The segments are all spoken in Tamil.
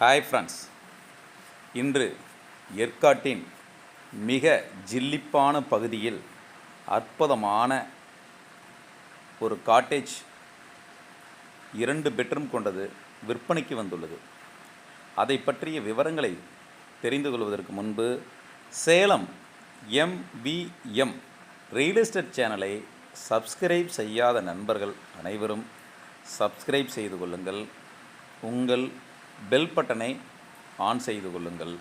ஹாய் ஃப்ரெண்ட்ஸ் இன்று ஏற்காட்டின் மிக ஜில்லிப்பான பகுதியில் அற்புதமான ஒரு காட்டேஜ் இரண்டு பெட்ரூம் கொண்டது விற்பனைக்கு வந்துள்ளது. அதை பற்றிய விவரங்களை தெரிந்து கொள்வதற்கு முன்பு சேலம் எம்விஎம் ரியல் எஸ்டேட் சேனலை சப்ஸ்கிரைப் செய்யாத நண்பர்கள் அனைவரும் சப்ஸ்கிரைப் செய்து கொள்ளுங்கள். உங்கள் பெல் பட்டனை ஆன் செய்து கொள்ளுங்கள்.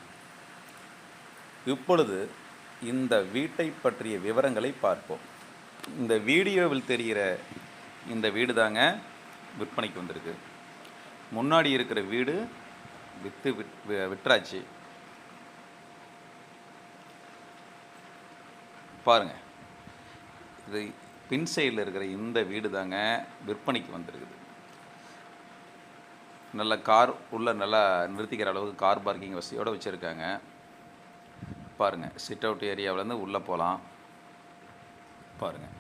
இப்பொழுது இந்த வீட்டை பற்றிய விவரங்களை பார்ப்போம். இந்த வீடியோவில் தெரிகிற இந்த வீடு தாங்க விற்பனைக்கு வந்திருக்கு. முன்னாடி இருக்கிற வீடு விற்று விட் வி- விற்றாச்சு. பாருங்கள் இது பின் சைடில் இருக்கிற இந்த வீடு தாங்க விற்பனைக்கு வந்திருக்குது. நல்ல கார் உள்ளே நல்லா நிறுத்திக்கிற அளவுக்கு கார் பார்க்கிங் வசதியோடு வச்சுருக்காங்க. பாருங்கள் சிட் அவுட் ஏரியாவிலேருந்து உள்ளே போகலாம் பாருங்கள்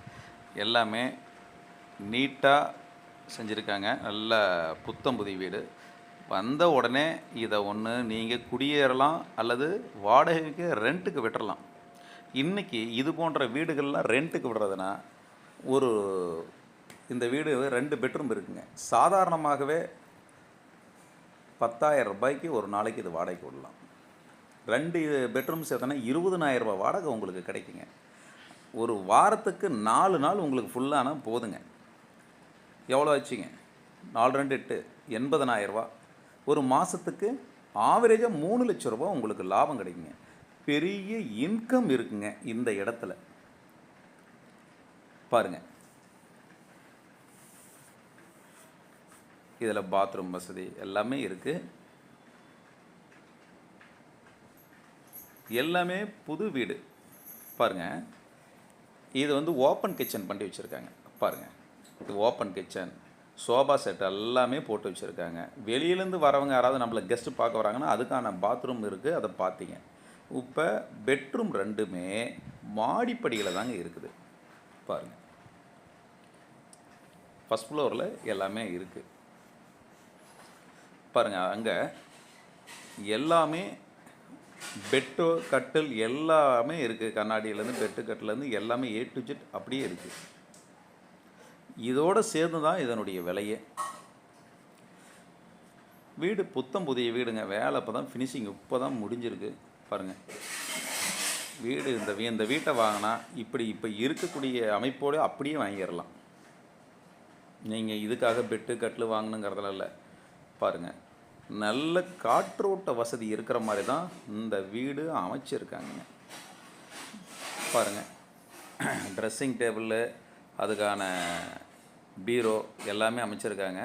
எல்லாமே நீட்டாக செஞ்சுருக்காங்க. நல்ல புத்தம் புதி வீடு. வந்த உடனே இதை ஒன்று நீங்கள் குடியேறலாம் அல்லது வாடகைக்கு ரெண்ட்டுக்கு விட்டுறலாம். இன்றைக்கி இது போன்ற வீடுகள்லாம் ரெண்ட்டுக்கு விடுறதுனா ஒரு இந்த வீடு ரெண்டு பெட்ரூம் இருக்குங்க. சாதாரணமாகவே பத்தாயிரம் ரூபாய்க்கு ஒரு நாளைக்கு இது வாடகைக்கு விடலாம். ரெண்டு பெட்ரூம் சேர்த்தனா இருபதனாயிரம் ரூபாய் வாடகை உங்களுக்கு கிடைக்குங்க. ஒரு வாரத்துக்கு நாலு நாள் உங்களுக்கு ஃபுல்லானால் போதுங்க. எவ்வளோ ஆச்சுங்க? நாலு ரெண்டு எட்டு எண்பதனாயிரரூபா ஒரு மாதத்துக்கு ஆவரேஜாக மூணு லட்ச ரூபா உங்களுக்கு லாபம் கிடைக்குங்க. பெரிய இன்கம் இருக்குங்க இந்த இடத்துல. பாருங்கள் இதில் பாத்ரூம் வசதி எல்லாமே இருக்குது எல்லாமே புது வீடு. பாருங்க. இது வந்து ஓப்பன் கிச்சன் பண்ணி வச்சுருக்காங்க. பாருங்கள் இது ஓப்பன் கிச்சன் சோபா செட் எல்லாமே போட்டு வச்சுருக்காங்க. வெளியிலேருந்து வரவங்க யாராவது நம்மளை கெஸ்ட்டு பார்க்க வராங்கன்னா அதுக்கான பாத்ரூம் இருக்குது அதை பார்த்தீங்க இப்போ பெட்ரூம் ரெண்டுமே மாடிப்படியில் தாங்க இருக்குது. பாருங்கள் ஃபஸ்ட் ஃப்ளோரில் எல்லாமே இருக்குது பாருங்கள் அங்கே எல்லாமே பெட்டோ கட்டில் எல்லாமே இருக்குது கண்ணாடியிலேருந்து பெட்டு கட்டிலேருந்து எல்லாமே ஏ டு ஜெட் அப்படியே இருக்குது இதோடு சேர்ந்து தான் இதனுடைய விலையே. வீடு புத்தம் புதிய வீடுங்க. வேலை இப்போ தான் ஃபினிஷிங் இப்போ தான் முடிஞ்சிருக்கு. பாருங்கள் வீடு இந்த வீ- இந்த வீட்டை வாங்கினா இப்படி இப்போ இருக்கக்கூடிய அமைப்போடு அப்படியே வாங்கிடலாம். நீங்கள் இதுக்காக பெட்டு கட்டில் வாங்கணுங்கிறதுல இல்லை. பாருங்கள் நல்ல காற்றோட்ட வசதி இருக்கிற மாதிரி தான் இந்த வீடு அமைச்சிருக்காங்க. பாருங்கள் ட்ரெஸ்ஸிங் டேபிள் அதுக்கான பீரோ எல்லாமே அமைச்சிருக்காங்க.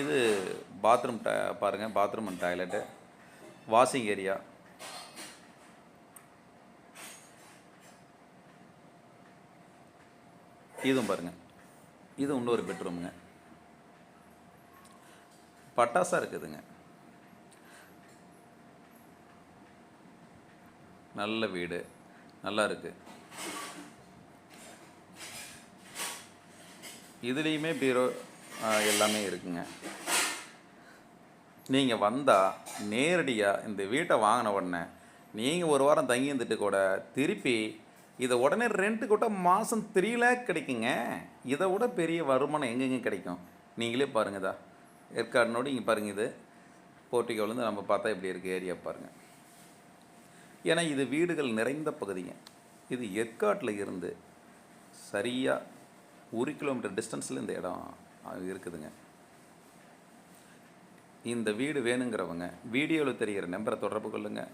இது பாத்ரூம் ட பாருங்கள் bathroom and toilet washing area இதுவும் பாருங்கள் இது இன்னொரு பெட்ரூமுங்க பட்டாசாக இருக்குதுங்க. நல்ல வீடு. நல்லா இருக்கு. இதுலேயுமே பீரோ எல்லாமே இருக்குங்க. நீங்கள் வந்தால் நேரடியாக இந்த வீட்டை வாங்கின உடனே நீங்கள் ஒரு வாரம் தங்கி இருந்துட்டு கூட திருப்பி இதை உடனே ரெண்ட்டு கூட மாதம் த்ரீ லேக் கிடைக்குங்க. இதை விட பெரிய வருமானம் எங்கெங்கே கிடைக்கும்? நீங்களே பாருங்கதா ஏற்காடுனோடு இங்கே பாருங்க இது. போர்ட்டிகோலேருந்து நம்ம பார்த்தா இப்படி இருக்குது ஏரியா பாருங்கள் ஏன்னா இது வீடுகள் நிறைந்த பகுதிங்க. இது ஏற்காட்டில் இருந்து சரியாக ஒரு கிலோமீட்டர் டிஸ்டன்ஸில் இந்த இடம் இருக்குதுங்க. இந்த வீடு வேணுங்கிறவங்க வீடியோவில் தெரிகிற நம்பரை தொடர்பு கொள்ளுங்கள்